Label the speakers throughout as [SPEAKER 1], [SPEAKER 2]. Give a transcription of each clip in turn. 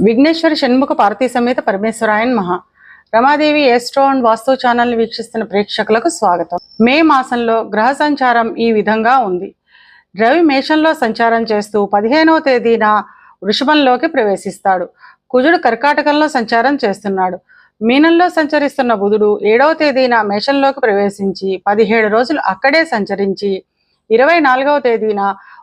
[SPEAKER 1] విఘ్నేశ్వర షణ్ముఖ పార్వతీ సమేత పరమేశ్వరాయన్ మహా. Ramadevi astro and వాస్తు ఛానల్ని వీక్షిస్తున్న ప్రేక్షకులకు స్వాగతం. మే మాసంలో గ్రహ సంచారం ఈ విధంగా ఉంది. రవి మేషంలో సంచారం చేస్తూ పదిహేనవ తేదీన వృషభంలోకి ప్రవేశిస్తాడు. కుజుడు కర్కాటకంలో సంచారం చేస్తున్నాడు. మీనంలో సంచరిస్తున్న బుధుడు ఏడవ తేదీన మేషంలోకి ప్రవేశించి పదిహేడు రోజులు అక్కడే సంచరించి ఇరవై నాలుగవ తేదీన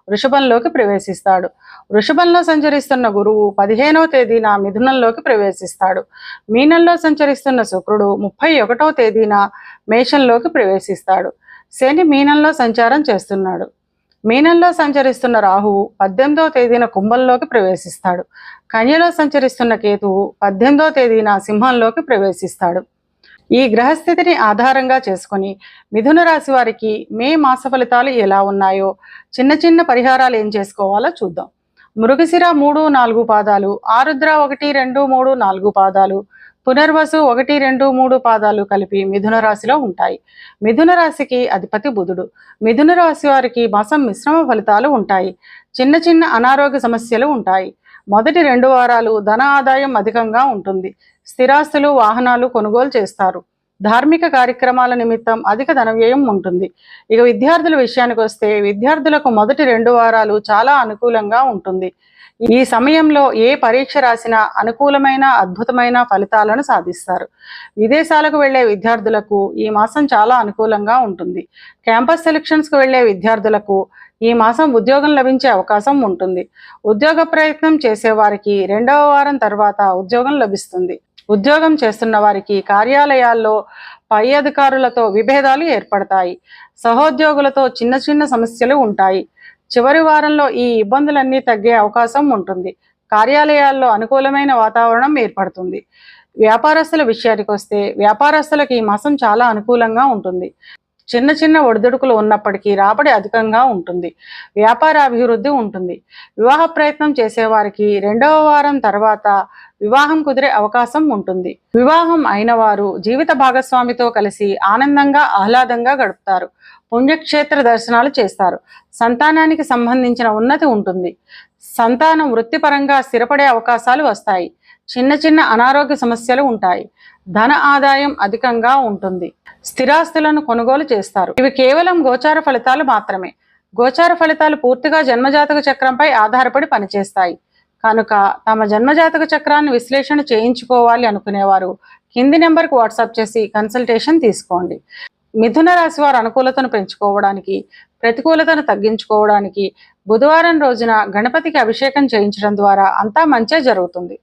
[SPEAKER 1] వృషభంలోకి ప్రవేశిస్తాడు. వృషభంలో సంచరిస్తున్న గురువు పదిహేనవ తేదీన మిథునంలోకి ప్రవేశిస్తాడు. మీనంలో సంచరిస్తున్న శుక్రుడు ముప్పై ఒకటవ తేదీన మేషంలోకి ప్రవేశిస్తాడు. శని మీనంలో సంచారం చేస్తున్నాడు. మీనంలో సంచరిస్తున్న రాహువు పద్దెనిమిదవ తేదీన కుంభంలోకి ప్రవేశిస్తాడు. కన్యలో సంచరిస్తున్న కేతువు పద్దెనిమిదవ తేదీన సింహంలోకి ప్రవేశిస్తాడు. ఈ గ్రహస్థితిని ఆధారంగా చేసుకొని మిథున రాశి వారికి మే మాస ఫలితాలు ఎలా ఉన్నాయో చిన్న చిన్న పరిహారాలు ఏం చేసుకోవాలో చూద్దాం. మృగశిర మూడు నాలుగు పాదాలు ఆరుద్ర ఒకటి రెండు మూడు నాలుగు పాదాలు పునర్వసు ఒకటి రెండు మూడు పాదాలు కలిపి మిథున రాశిలో ఉంటాయి. మిథున రాశికి అధిపతి బుధుడు. మిథున రాశి వారికి మాసం మిశ్రమ ఫలితాలు ఉంటాయి. చిన్న చిన్న అనారోగ్య సమస్యలు ఉంటాయి. మొదటి రెండు వారాలు ధన ఆదాయం అధికంగా ఉంటుంది. స్థిరాస్తులు వాహనాలు కొనుగోలు చేస్తారు. ధార్మిక కార్యక్రమాల నిమిత్తం అధిక ధన వ్యయం ఉంటుంది. ఇక విద్యార్థుల విషయానికి వస్తే విద్యార్థులకు మొదటి రెండు వారాలు చాలా అనుకూలంగా ఉంటుంది. ఈ సమయంలో ఏ పరీక్ష రాసినా అనుకూలమైన అద్భుతమైన ఫలితాలను సాధిస్తారు. విదేశాలకు వెళ్ళే విద్యార్థులకు ఈ మాసం చాలా అనుకూలంగా ఉంటుంది. క్యాంపస్ సెలక్షన్స్కు వెళ్ళే విద్యార్థులకు ఈ మాసం ఉద్యోగం లభించే అవకాశం ఉంటుంది. ఉద్యోగ ప్రయత్నం చేసేవారికి రెండవ వారం తర్వాత ఉద్యోగం లభిస్తుంది. ఉద్యోగం చేస్తున్న వారికి కార్యాలయాల్లో పై అధికారులతో విభేదాలు ఏర్పడతాయి. సహోద్యోగులతో చిన్న చిన్న సమస్యలు ఉంటాయి. చివరి వారంలో ఈ ఇబ్బందులన్నీ తగ్గే అవకాశం ఉంటుంది. కార్యాలయాల్లో అనుకూలమైన వాతావరణం ఏర్పడుతుంది. వ్యాపారస్తుల విషయానికి వస్తే వ్యాపారస్తులకు ఈ మాసం చాలా అనుకూలంగా ఉంటుంది. చిన్న చిన్న ఒడిదుడుకులు ఉన్నప్పటికీ రాబడి అధికంగా ఉంటుంది. వ్యాపార అభివృద్ధి ఉంటుంది. వివాహ ప్రయత్నం చేసేవారికి రెండవ వారం తర్వాత వివాహం కుదిరే అవకాశం ఉంటుంది. వివాహం అయిన వారు జీవిత భాగస్వామితో కలిసి ఆనందంగా ఆహ్లాదంగా గడుపుతారు. పుణ్యక్షేత్ర దర్శనాలు చేస్తారు. సంతానానికి సంబంధించిన ఉన్నతి ఉంటుంది. సంతానం వృత్తిపరంగా స్థిరపడే అవకాశాలు వస్తాయి. చిన్న చిన్న అనారోగ్య సమస్యలు ఉంటాయి. ధన ఆదాయం అధికంగా ఉంటుంది. స్థిరాస్తులను కొనుగోలు చేస్తారు. ఇవి కేవలం గోచార ఫలితాలు మాత్రమే. గోచార ఫలితాలు పూర్తిగా జన్మజాతక చక్రంపై ఆధారపడి పనిచేస్తాయి. కనుక తమ జన్మజాతక చక్రాన్ని విశ్లేషణ చేయించుకోవాలి అనుకునేవారు. కింది నెంబర్కి వాట్సాప్ చేసి కన్సల్టేషన్ తీసుకోండి. మిథున రాశి వారు అనుకూలతను పెంచుకోవడానికి ప్రతికూలతను తగ్గించుకోవడానికి బుధవారం రోజున గణపతికి అభిషేకం చేయించడం ద్వారా అంతా మంచే జరుగుతుంది.